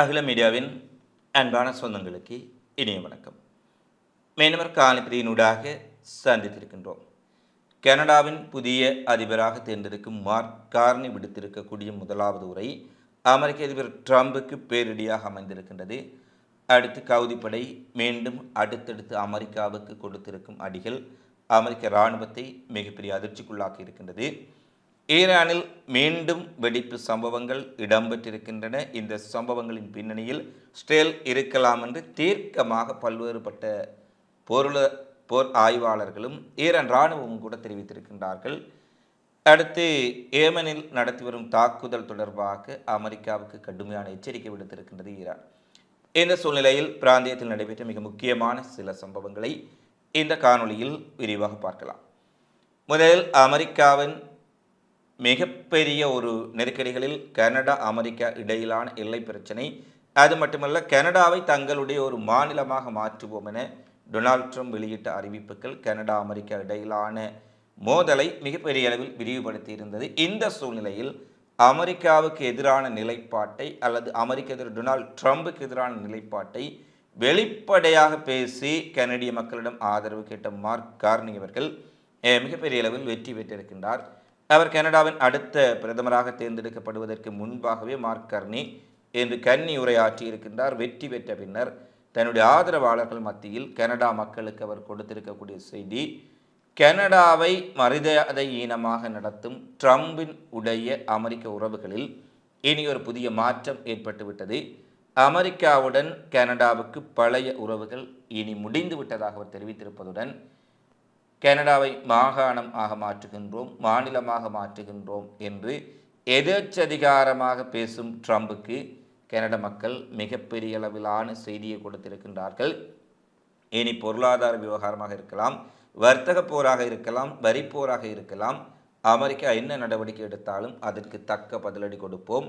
அகில மீடியாவின் அன்பான சொந்தங்களுக்கு இனிய வணக்கம். மேனவர் காலிப்பிரியினூடாக சந்தித்திருக்கின்றோம். கனடாவின் புதிய அதிபராக தேர்ந்தெடுக்கும் மார்க் கார்னி விடுத்திருக்கக்கூடிய முதலாவது உரை அமெரிக்க அதிபர் ட்ரம்புக்கு பேரிடியாக அமைந்திருக்கின்றது. அடுத்து கவுதிப்படை மீண்டும் அடுத்தடுத்து அமெரிக்காவுக்கு கொடுத்திருக்கும் அடிகள் அமெரிக்க இராணுவத்தை மிகப்பெரிய அதிர்ச்சிக்குள்ளாக்கி இருக்கின்றது ஈரானில் மீண்டும் வெடிப்பு சம்பவங்கள் இடம்பெற்றிருக்கின்றன. இந்த சம்பவங்களின் பின்னணியில் ஸ்டேல் இருக்கலாம் என்று தீர்க்கமாக பல்வேறுபட்ட பொருள போர் ஆய்வாளர்களும் ஈரான் இராணுவமும் கூட தெரிவித்திருக்கின்றார்கள். அடுத்து ஏமனில் நடத்தி வரும் தாக்குதல் தொடர்பாக அமெரிக்காவுக்கு கடுமையான எச்சரிக்கை விடுத்திருக்கின்றது ஈரான். இந்த சூழ்நிலையில் பிராந்தியத்தில் நடைபெற்ற மிக முக்கியமான சில சம்பவங்களை இந்த காணொளியில் விரிவாக பார்க்கலாம். முதலில் அமெரிக்காவின் மிகப்பெரிய ஒரு நெருக்கடிகளில் கனடா அமெரிக்கா இடையிலான எல்லை பிரச்சனை. அது மட்டுமல்ல கனடாவை தங்களுடைய ஒரு மாநிலமாக மாற்றுவோம் என டொனால்ட் ட்ரம்ப் வெளியிட்ட அறிவிப்புகள் கனடா அமெரிக்கா இடையிலான மோதலை மிகப்பெரிய அளவில் விரிவுபடுத்தி இருந்தது இந்த சூழ்நிலையில் அமெரிக்காவுக்கு எதிரான நிலைப்பாட்டை அல்லது அமெரிக்க எதிர டொனால்ட் ட்ரம்புக்கு எதிரான நிலைப்பாட்டை வெளிப்படையாக பேசி கனடிய மக்களிடம் ஆதரவு கேட்ட மார்க் கார்னி அவர்கள் மிகப்பெரிய அளவில் வெற்றி பெற்றிருக்கின்றார். அவர் கனடாவின் அடுத்த பிரதமராக தேர்ந்தெடுக்கப்படுவதற்கு முன்பாகவே மார்க் கர்னி என்று கன்னி உரையாற்றி இருக்கின்றார். வெற்றி பெற்ற பின்னர் தன்னுடைய ஆதரவாளர்கள் மத்தியில் கனடா மக்களுக்கு அவர் கொடுத்திருக்கக்கூடிய செய்தி கனடாவை மரியாதை ஈனமாக நடத்தும் ட்ரம்பின் உடைய அமெரிக்க உறவுகளில் இனி ஒரு புதிய மாற்றம் ஏற்பட்டுவிட்டது. அமெரிக்காவுடன் கனடாவுக்கு பழைய உறவுகள் இனி முடிந்து விட்டதாக அவர் தெரிவித்திருப்பதுடன் கனடாவை மாகாணம் ஆக மாற்றுகின்றோம் மாநிலமாக மாற்றுகின்றோம் என்று எதேச்சதிகாரமாக பேசும் ட்ரம்புக்கு கனட மக்கள் மிகப்பெரிய அளவிலான செய்தியை கொடுத்திருக்கின்றார்கள். இனி பொருளாதார விவகாரமாக இருக்கலாம் வர்த்தக போராக இருக்கலாம் வரி போராக இருக்கலாம். அமெரிக்கா என்ன நடவடிக்கை எடுத்தாலும் அதற்கு தக்க பதிலடி கொடுப்போம்.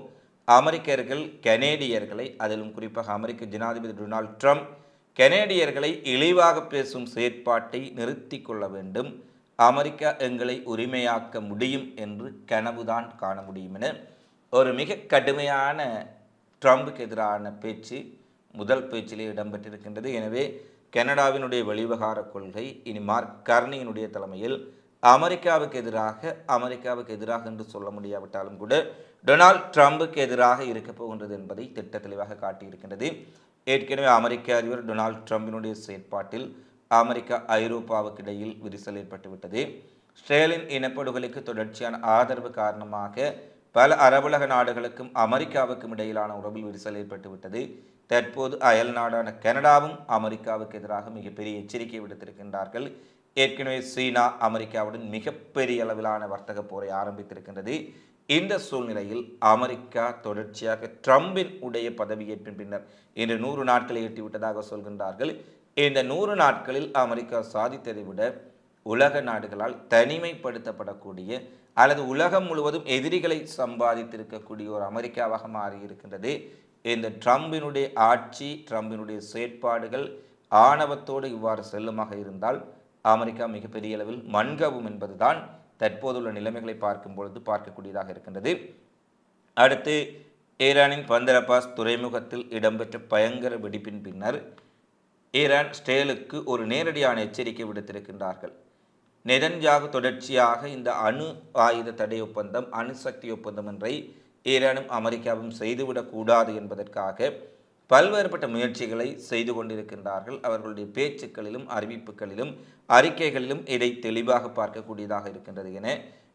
அமெரிக்கர்கள் கனேடியர்களை அதிலும் குறிப்பாக அமெரிக்க ஜனாதிபதி டொனால்ட் ட்ரம்ப் கனேடியர்களை இழிவாக பேசும் செயற்பாட்டை நிறுத்தி கொள்ள வேண்டும். அமெரிக்கா எங்களை உரிமையாக்க முடியும் என்று கனவுதான் காண முடியும் என ஒரு மிக கடுமையான ட்ரம்புக்கு எதிரான பேச்சு முதல் பேச்சிலே இடம்பெற்றிருக்கின்றது. எனவே கனடாவினுடைய வெளிவகார கொள்கை இனி மார்க் கர்னியினுடைய தலைமையில் அமெரிக்காவுக்கு எதிராக அமெரிக்காவுக்கு எதிராக என்று சொல்ல முடியாவிட்டாலும் கூட டொனால்ட் ட்ரம்புக்கு எதிராக இருக்கப் போகின்றது என்பதை திட்ட தெளிவாக காட்டியிருக்கின்றது. ஏற்கனவே அமெரிக்க அதிபர் டொனால்ட் ட்ரம்பினுடைய செயற்பாட்டில் அமெரிக்கா ஐரோப்பாவுக்கு இடையில் விரிசல் ஏற்பட்டுவிட்டது. ஸ்ட்ரேலின் இனப்படுகொலைக்கு தொடர்ச்சியான ஆதரவு காரணமாக பல அரபுலக நாடுகளுக்கும் அமெரிக்காவுக்கும் இடையிலான உறவில் விரிசல் ஏற்பட்டுவிட்டது. தற்போது அயல் நாடான கனடாவும் அமெரிக்காவுக்கு எதிராக மிகப்பெரிய எச்சரிக்கை விடுத்திருக்கின்றார்கள். ஏற்கனவே சீனா அமெரிக்காவுடன் மிகப்பெரிய அளவிலான வர்த்தக போரை ஆரம்பித்திருக்கின்றது. இந்த சூழ்நிலையில் அமெரிக்கா தொடர்ச்சியாக ட்ரம்பின் உடைய பதவியேற்பின் பின்னர் இன்று நூறு நாட்களை எட்டிவிட்டதாக சொல்கின்றார்கள். இந்த நூறு நாட்களில் அமெரிக்கா சாதித்ததை விட உலக நாடுகளால் தனிமைப்படுத்தப்படக்கூடிய அல்லது உலகம் முழுவதும் எதிரிகளை சம்பாதித்திருக்கக்கூடிய ஒரு அமெரிக்காவாக மாறி இருக்கின்றது இந்த ட்ரம்பினுடைய ஆட்சி ட்ரம்பினுடைய செயற்பாடுகள் ஆணவத்தோடு இவ்வாறு செல்லுமாக இருந்தால் அமெரிக்கா மிகப்பெரிய அளவில் மண்கவும் என்பதுதான் தற்போதுள்ள நிலைமைகளை பார்க்கும் பொழுது பார்க்கக்கூடியதாக இருக்கின்றது. அடுத்து ஈரானின் பந்தரபாஸ் துறைமுகத்தில் இடம்பெற்ற பயங்கர வெடிப்பின் பின்னர் ஈரான் ஸ்டேலுக்கு ஒரு நேரடியான எச்சரிக்கை விடுத்திருக்கின்றார்கள். நெதன்யாக தொடர்ச்சியாக இந்த அணு ஆயுத தடை ஒப்பந்தம் அணுசக்தி ஒப்பந்தம் ஒன்றை ஈரானும் அமெரிக்காவும் செய்துவிடக்கூடாது என்பதற்காக பல்வேறுபட்ட முயற்சிகளை செய்து கொண்டிருக்கின்றார்கள். அவர்களுடைய பேச்சுக்களிலும் அறிவிப்புகளிலும் அறிக்கைகளிலும் இதை தெளிவாக பார்க்கக்கூடியதாக இருக்கின்றது என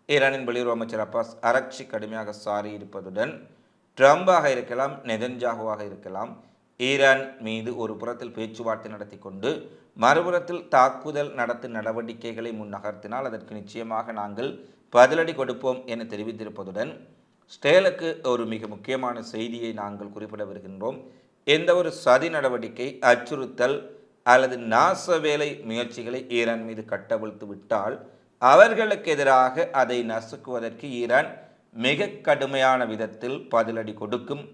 ஈரானின் வெளியுறவு அமைச்சர் அப்பாஸ் அரக்ஷி கடுமையாக சாரி இருப்பதுடன் ட்ரம்பாக இருக்கலாம் நெதன்ஜாகுவாக இருக்கலாம் ஈரான் மீது ஒரு புறத்தில் பேச்சுவார்த்தை நடத்தி கொண்டு மறுபுறத்தில் தாக்குதல் நடத்தும் நடவடிக்கைகளை முன்னகர்த்தினால் அதற்கு நிச்சயமாக நாங்கள் பதிலடி கொடுப்போம் என தெரிவித்திருப்பதுடன் ஸ்டேலுக்கு ஒரு மிக முக்கியமான செய்தியை நாங்கள் குறிப்பிட வருகின்றோம் எந்த ஒரு சதி நடவடிக்கை அச்சுறுத்தல் அல்லது நாச வேலை முயற்சிகளை ஈரான் மீது கட்டவிழ்த்து விட்டால் அவர்களுக்கு எதிராக அதை நசுக்குவதற்கு ஈரான் மிக கடுமையான விதத்தில் பதிலடி கொடுக்கும்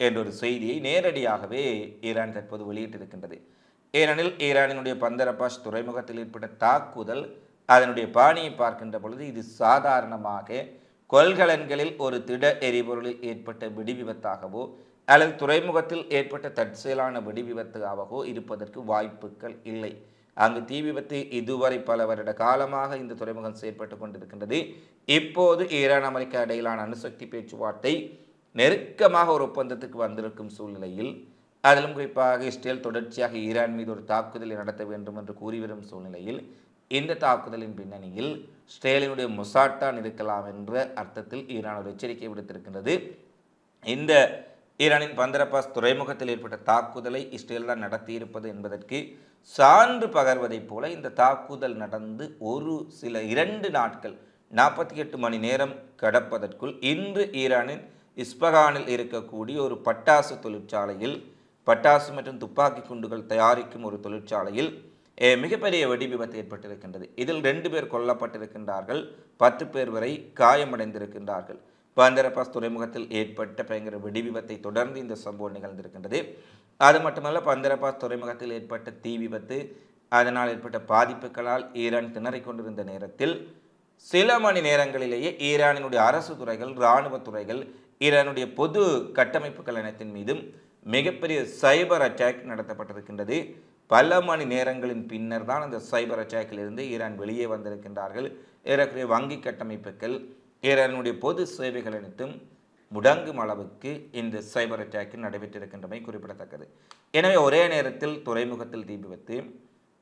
என்ற ஒரு செய்தியை நேரடியாகவே ஈரான் தற்போது வெளியிட்டிருக்கின்றது. ஏனெனில் ஈரானினுடைய பந்தரபாஷ் துறைமுகத்தில் ஏற்பட்ட தாக்குதல் அதனுடைய பாணியை பார்க்கின்ற பொழுது இது சாதாரணமாக கொள்கலன்களில் ஒரு திட எரிபொருளில் ஏற்பட்ட வெடி விபத்தாகவோ அல்லது துறைமுகத்தில் ஏற்பட்ட தற்செயலான வெடி இருப்பதற்கு வாய்ப்புகள் இல்லை. அங்கு தீ விபத்து இதுவரை பல வருட காலமாக இந்த துறைமுகம் செயற்பட்டு கொண்டிருக்கின்றது. இப்போது ஈரான் அமெரிக்கா இடையிலான அணுசக்தி பேச்சுவார்த்தை நெருக்கமாக ஒரு ஒப்பந்தத்துக்கு வந்திருக்கும் சூழ்நிலையில் அதிலும் குறிப்பாக இஸ்ரேல் தொடர்ச்சியாக ஈரான் மீது ஒரு தாக்குதலை நடத்த வேண்டும் என்று கூறிவரும் சூழ்நிலையில் இந்த தாக்குதலின் பின்னணியில் இஸ்ரேலினுடைய முசாட்டான் இருக்கலாம் என்ற அர்த்தத்தில் ஈரான் ஒரு எச்சரிக்கை விடுத்திருக்கின்றது. இந்த ஈரானின் பந்தரபாஸ் துறைமுகத்தில் ஏற்பட்ட தாக்குதலை இஸ்ரேல் தான் நடத்தியிருப்பது என்பதற்கு சான்று பகர்வதைப் போல இந்த தாக்குதல் நடந்து ஒரு சில இரண்டு நாட்கள் நாற்பத்தி எட்டு மணி நேரம் கடப்பதற்குள் இன்று ஈரானின் இஸ்பகானில் இருக்கக்கூடிய ஒரு பட்டாசு தொழிற்சாலையில் பட்டாசு மற்றும் துப்பாக்கி குண்டுகள் தயாரிக்கும் ஒரு தொழிற்சாலையில் மிகப்பெரிய வெடி விபத்து ஏற்பட்டிருக்கின்றது. இதில் ரெண்டு பேர் கொல்லப்பட்டிருக்கின்றார்கள். பத்து பேர் வரை காயமடைந்திருக்கின்றார்கள். பந்தரபாஸ் துறைமுகத்தில் ஏற்பட்ட பயங்கர வெடி விபத்தை தொடர்ந்து இந்த சம்பவம் நிகழ்ந்திருக்கின்றது. அது மட்டுமல்ல பந்தரபாஸ் துறைமுகத்தில் ஏற்பட்ட தீ விபத்து அதனால் ஏற்பட்ட பாதிப்புகளால் ஈரான் திணறிக் கொண்டிருந்த நேரத்தில் சில மணி நேரங்களிலேயே ஈரானினுடைய அரசு துறைகள் இராணுவ துறைகள் ஈரானுடைய பொது கட்டமைப்புகள் அனைத்தின் மீதும் மிகப்பெரிய சைபர் அட்டாக் நடத்தப்பட்டிருக்கின்றது. பல மணி நேரங்களின் பின்னர் தான் அந்த சைபர் அட்டாக்கிலிருந்து ஈரான் வெளியே வந்திருக்கின்றார்கள். ஏறக்குறைய வங்கி கட்டமைப்புகள் ஈரானுடைய பொது சேவைகள் அனைத்தும் முடங்கும் அளவுக்கு இந்த சைபர் அட்டாக்கு நடைபெற்றிருக்கின்றமை குறிப்பிடத்தக்கது. எனவே ஒரே நேரத்தில் துறைமுகத்தில் தீ விபத்து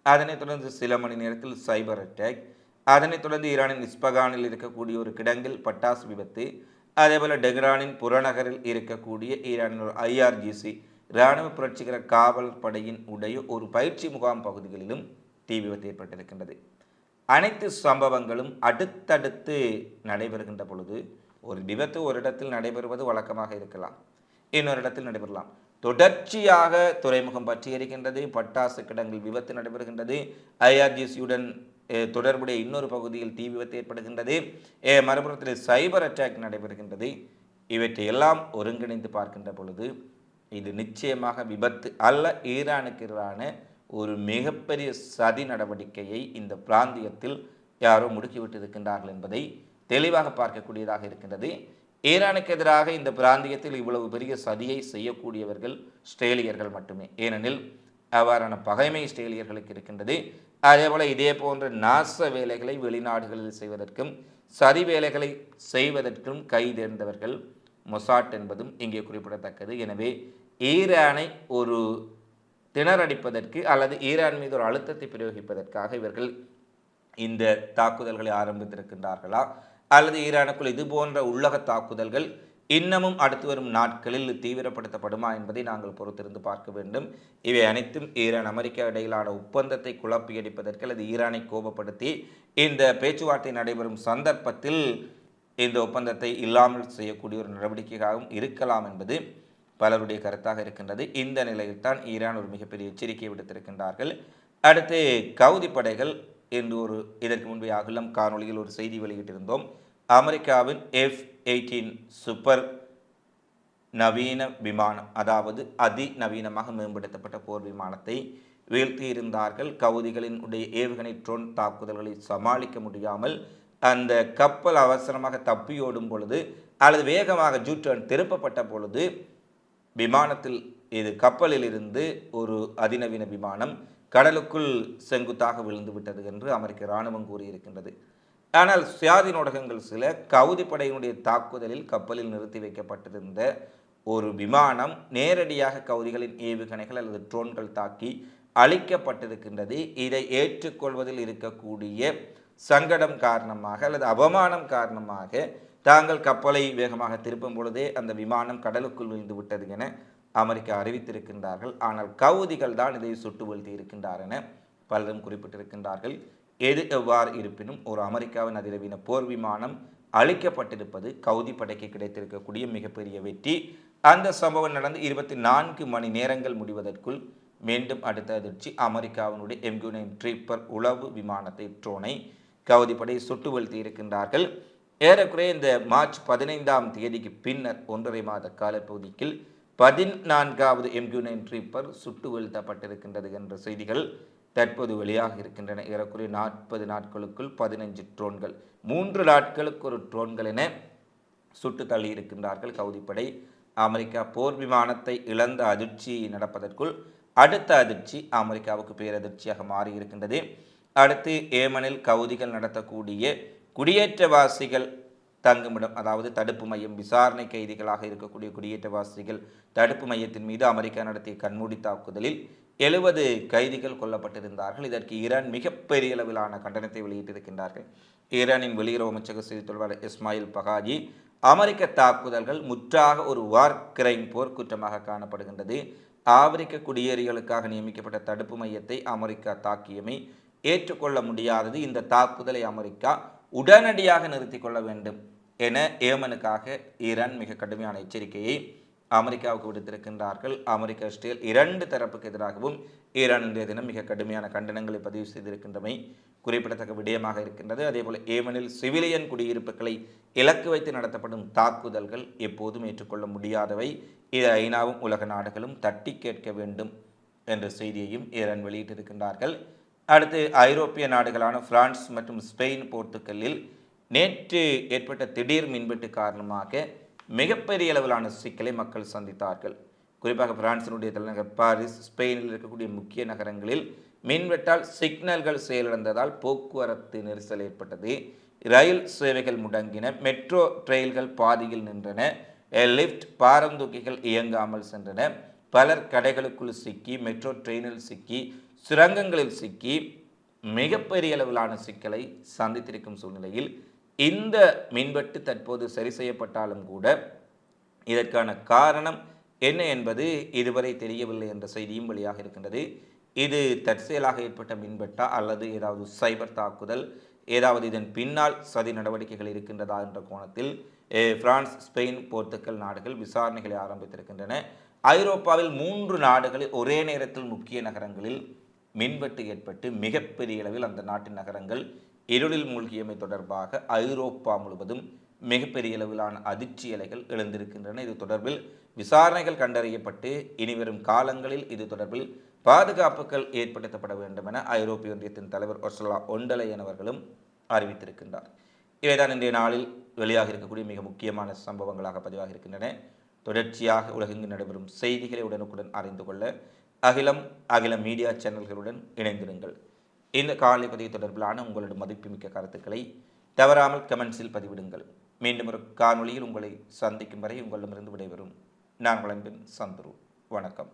அதனைத் தொடர்ந்து சில மணி நேரத்தில் சைபர் அட்டாக் அதனைத் தொடர்ந்து ஈரானின் இஸ்பகானில் இருக்கக்கூடிய ஒரு கிடங்கில் பட்டாசு விபத்து அதேபோல் டெஹ்ரானின் புறநகரில் இருக்கக்கூடிய ஈரானின் ஒரு ஐஆர்ஜிசி இராணுவ புரட்சிகர காவல் படையின் உடைய ஒரு பயிற்சி முகாம் பகுதிகளிலும் தீ விபத்து ஏற்பட்டிருக்கின்றது. அனைத்து சம்பவங்களும் அடுத்தடுத்து நடைபெறுகின்ற பொழுது ஒரு விபத்து ஒரு இடத்தில் நடைபெறுவது வழக்கமாக இருக்கலாம். இன்னொரு இடத்தில் நடைபெறலாம். தொடர்ச்சியாக துறைமுகம் பற்றி எரிக்கின்றது பட்டாசு கிடங்கில் விபத்து நடைபெறுகின்றது ஐஆர்ஜிசியுடன் தொடர்புடைய இன்னொரு பகுதியில் தீ விபத்து ஏற்படுகின்றது மறுபுறத்தில் சைபர் அட்டாக் நடைபெறுகின்றது. இவற்றை எல்லாம் ஒருங்கிணைந்து பார்க்கின்ற பொழுது இது நிச்சயமாக விபத்து அல்ல ஈரானுக்கு எதிரான ஒரு மிகப்பெரிய சதி நடவடிக்கையை இந்த பிராந்தியத்தில் யாரோ முடுக்கிவிட்டிருக்கின்றார்கள் என்பதை தெளிவாக பார்க்கக்கூடியதாக இருக்கின்றது. ஈரானுக்கு எதிராக இந்த பிராந்தியத்தில் இவ்வளவு பெரிய சதியை செய்யக்கூடியவர்கள் ஸ்ட்ரேலியர்கள் மட்டுமே. ஏனெனில் அவ்வாறான பகைமை ஸ்ட்ரேலியர்களுக்கு இருக்கின்றது. அதேபோல் இதே போன்ற நாச வேலைகளை வெளிநாடுகளில் செய்வதற்கும் சதி வேலைகளை செய்வதற்கும் கைதேர்ந்தவர்கள் மொசாட் என்பதும் இங்கே குறிப்பிடத்தக்கது. எனவே ஈரானை ஒரு திணறடிப்பதற்கு அல்லது ஈரான் மீது ஒரு அழுத்தத்தை பிரயோகிப்பதற்காக இவர்கள் இந்த தாக்குதல்களை ஆரம்பித்திருக்கின்றார்களா? அல்லது ஈரானுக்குள் இது போன்ற உள்ளக தாக்குதல்கள் இன்னமும் அடுத்து வரும் நாட்களில் தீவிரப்படுத்தப்படுமா என்பதை நாங்கள் பொறுத்திருந்து பார்க்க வேண்டும். இவை அனைத்தும் ஈரான் அமெரிக்கா இடையிலான ஒப்பந்தத்தை குழப்பியடிப்பதற்கு அல்லது ஈரானை கோபப்படுத்தி இந்த பேச்சுவார்த்தை நடைபெறும் சந்தர்ப்பத்தில் இந்த ஒப்பந்தத்தை இல்லாமல் செய்யக்கூடிய ஒரு நடவடிக்கையாகவும் இருக்கலாம் என்பது பலருடைய கருத்தாக இருக்கின்றது. இந்த நிலையில் தான் ஈரான் ஒரு மிகப்பெரிய எச்சரிக்கை விடுத்திருக்கின்றார்கள். அடுத்து கவுதி படைகள் என்று ஒரு இதற்கு முன்பே அகிலம் காணொளியில் ஒரு செய்தி வெளியிட்டிருந்தோம். அமெரிக்காவின் எஃப் எயிட்டீன் சூப்பர் நவீன விமானம் அதாவது அதிநவீனமாக மேம்படுத்தப்பட்ட போர் விமானத்தை வீழ்த்தியிருந்தார்கள். கவுதிகளின் உடைய ஏவுகணை ட்ரோன் தாக்குதல்களை சமாளிக்க முடியாமல் அந்த கப்பல் அவசரமாக தப்பியோடும் பொழுது அல்லது வேகமாக ஜூட்டர்ன் திருப்பப்பட்ட பொழுது விமானத்தில் இது கப்பலில் இருந்து ஒரு அதிநவீன விமானம் கடலுக்குள் செங்குத்தாக விழுந்து விட்டது என்று அமெரிக்க இராணுவம் கூறியிருக்கின்றது. ஆனால் சுயாதீன ஊடகங்கள் சில கவுதி படையினுடைய தாக்குதலில் கப்பலில் நிறுத்தி வைக்கப்பட்டிருந்த ஒரு விமானம் நேரடியாக கவுதிகளின் ஏவுகணைகள் அல்லது ட்ரோன்கள் தாக்கி அழிக்கப்பட்டிருக்கின்றது. இதை ஏற்றுக்கொள்வதில் இருக்கக்கூடிய சங்கடம் காரணமாக அல்லது அவமானம் காரணமாக தாங்கள் கப்பலை வேகமாக திருப்பும் பொழுதே அந்த விமானம் கடலுக்குள் விழுந்து விட்டது என அமெரிக்கா அறிவித்திருக்கின்றார்கள். ஆனால் கவுதிகள் தான் இதை சுட்டு வீழ்த்தி இருக்கின்றார் என பலரும் குறிப்பிட்டிருக்கின்றார்கள். எது எவ்வாறு இருப்பினும் ஒரு அமெரிக்காவின் அதிரவின போர் விமானம் அழிக்கப்பட்டிருப்பது கவுதி படைக்கு கிடைத்திருக்கக்கூடிய மிகப்பெரிய வெற்றி. அந்த சம்பவம் நடந்து இருபத்தி நான்கு மணி நேரங்கள் முடிவதற்குள் மீண்டும் அடுத்த அதிர்ச்சி. அமெரிக்காவினுடைய எம்கியூனைன் ட்ரீப்பர் உளவு விமானத்தை ட்ரோனை கவுதி படை சுட்டு வீழ்த்தி இருக்கின்றார்கள். ஏறக்குறைய இந்த மார்ச் பதினைந்தாம் தேதிக்கு பின்னர் ஒன்றரை மாத காலப்பகுதியில் பதினான்காவது எம்கியூ நைன் ட்ரீப்பர் சுட்டு வீழ்த்தப்பட்டிருக்கின்றது என்ற செய்திகள் தற்போது வெளியாக இருக்கின்றன. ஏறக்குறைய நாற்பது நாட்களுக்குள் பதினைஞ்சு ட்ரோன்கள் மூன்று நாட்களுக்கு ஒரு ட்ரோன்கள் என சுட்டு தள்ளி இருக்கின்றார்கள். கவுதிப்படை அமெரிக்கா போர் விமானத்தை இழந்த அதிர்ச்சி நடப்பதற்குள் அடுத்த அதிர்ச்சி அமெரிக்காவுக்கு பேரதிர்ச்சியாக மாறியிருக்கின்றது. அடுத்து ஏமனில் கவுதிகள் நடத்தக்கூடிய குடியேற்றவாசிகள் தங்குமிடம் அதாவது தடுப்பு மையம் விசாரணை கைதிகளாக இருக்கக்கூடிய குடியேற்றவாசிகள் தடுப்பு மையத்தின் மீது அமெரிக்கா நடத்திய கண்மூடி தாக்குதலில் எழுபது கைதிகள் கொல்லப்பட்டிருந்தார்கள். இதற்கு ஈரான் மிகப்பெரிய அளவிலான கண்டனத்தை வெளியிட்டிருக்கின்றார்கள். ஈரானின் வெளியுறவு அமைச்சக செய்தித் தொடர்பாளர் இஸ்மாயில் பகாஜி அமெரிக்க தாக்குதல்கள் முற்றாக ஒரு வார் கிரைம் போர் குற்றமாக காணப்படுகின்றது. ஆப்பிரிக்க குடியேறிகளுக்காக நியமிக்கப்பட்ட தடுப்பு மையத்தை அமெரிக்கா தாக்கியமை ஏற்றுக்கொள்ள முடியாதது. இந்த தாக்குதலை அமெரிக்கா உடனடியாக நிறுத்தி கொள்ள வேண்டும் என ஏமனுக்காக ஈரான் மிக கடுமையான எச்சரிக்கையை அமெரிக்காவுக்கு விடுத்திருக்கின்றார்கள். அமெரிக்க இஸ்ரேல் இரண்டு தரப்புக்கு எதிராகவும் ஈரான் இன்றைய தினம் மிக கடுமையான கண்டனங்களை பதிவு செய்திருக்கின்றமை குறிப்பிடத்தக்க விடயமாக இருக்கின்றது. அதேபோல் ஏமனில் சிவிலியன் குடியிருப்புகளை இலக்கு வைத்து நடத்தப்படும் தாக்குதல்கள் எப்போதும் ஏற்றுக்கொள்ள முடியாதவை. இது ஐநாவும் உலக நாடுகளும் தட்டி கேட்க வேண்டும் என்ற செய்தியையும் ஈரான் வெளியிட்டிருக்கின்றார்கள். அடுத்து ஐரோப்பிய நாடுகளான பிரான்ஸ் மற்றும் ஸ்பெயின் போர்த்துக்கல்லில் நேற்று ஏற்பட்ட திடீர் மின்வெட்டு காரணமாக மிகப்பெரிய அளவிலான சிக்கலை மக்கள் சந்தித்தார்கள். குறிப்பாக பிரான்சினுடைய தலைநகர் பாரிஸ் ஸ்பெயினில் இருக்கக்கூடிய முக்கிய நகரங்களில் மின்வெட்டால் சிக்னல்கள் செயலிழந்ததால் போக்குவரத்து நெரிசல் ஏற்பட்டது. ரயில் சேவைகள் முடங்கின மெட்ரோ ரயில்கள் பாதியில் நின்றன லிஃப்ட் பாரந்தூக்கிகள் இயங்காமல் சென்றன பலர் கடைகளுக்குள் சிக்கி மெட்ரோ ட்ரெயினில் சிக்கி சுரங்கங்களில் சிக்கி மிகப்பெரிய அளவிலான சிக்கலை சந்தித்திருக்கும் சூழ்நிலையில் இந்த மின்வெட்டு தற்போது சரி செய்யப்பட்டாலும் கூட இதற்கான காரணம் என்ன என்பது இதுவரை தெரியவில்லை என்ற செய்தியும் வெளியாக இருக்கின்றது. இது தற்செயலாக ஏற்பட்ட மின்வெட்டா அல்லது ஏதாவது சைபர் தாக்குதல் ஏதாவது இதன் பின்னால் சதி நடவடிக்கைகள் இருக்கின்றதா என்ற கோணத்தில் பிரான்ஸ் ஸ்பெயின் போர்த்துக்கல் நாடுகள் விசாரணைகளை ஆரம்பித்திருக்கின்றன. ஐரோப்பாவில் மூன்று நாடுகளில் ஒரே நேரத்தில் முக்கிய நகரங்களில் மின்வெட்டு ஏற்பட்டு மிகப்பெரிய அளவில் அந்த நாட்டின் நகரங்கள் இருளில் மூழ்கியமை தொடர்பாக ஐரோப்பா முழுவதும் மிகப்பெரிய அளவிலான அதிர்ச்சி அலைகள் எழுந்திருக்கின்றன. இது தொடர்பில் விசாரணைகள் கண்டறியப்பட்டு இனிவரும் காலங்களில் இது தொடர்பில் பாதுகாப்புகள் ஏற்படுத்தப்பட வேண்டும் என ஐரோப்பிய ஒன்றியத்தின் தலைவர் ஒர்சலா ஒண்டலையன் அவர்களும் அறிவித்திருக்கின்றார். இவைதான் இன்றைய நாளில் வெளியாக இருக்கக்கூடிய மிக முக்கியமான சம்பவங்களாக பதிவாக இருக்கின்றன தொடர்ச்சியாக உலகெங்கு நடைபெறும் செய்திகளை உடனுக்குடன் அறிந்து கொள்ள அகிலம் அகில மீடியா சேனல்களுடன் இணைந்திருங்கள். இந்த காலை பதிவு தொடர்பிலான உங்களோட மதிப்புமிக்க கருத்துக்களை தவறாமல் கமெண்ட்ஸில் பதிவிடுங்கள். மீண்டும் ஒரு காணொளியில் உங்களை சந்திக்கும் வரை உங்களிடமிருந்து விடைபெறும். நான் வளம்பின் சந்துரு. வணக்கம்.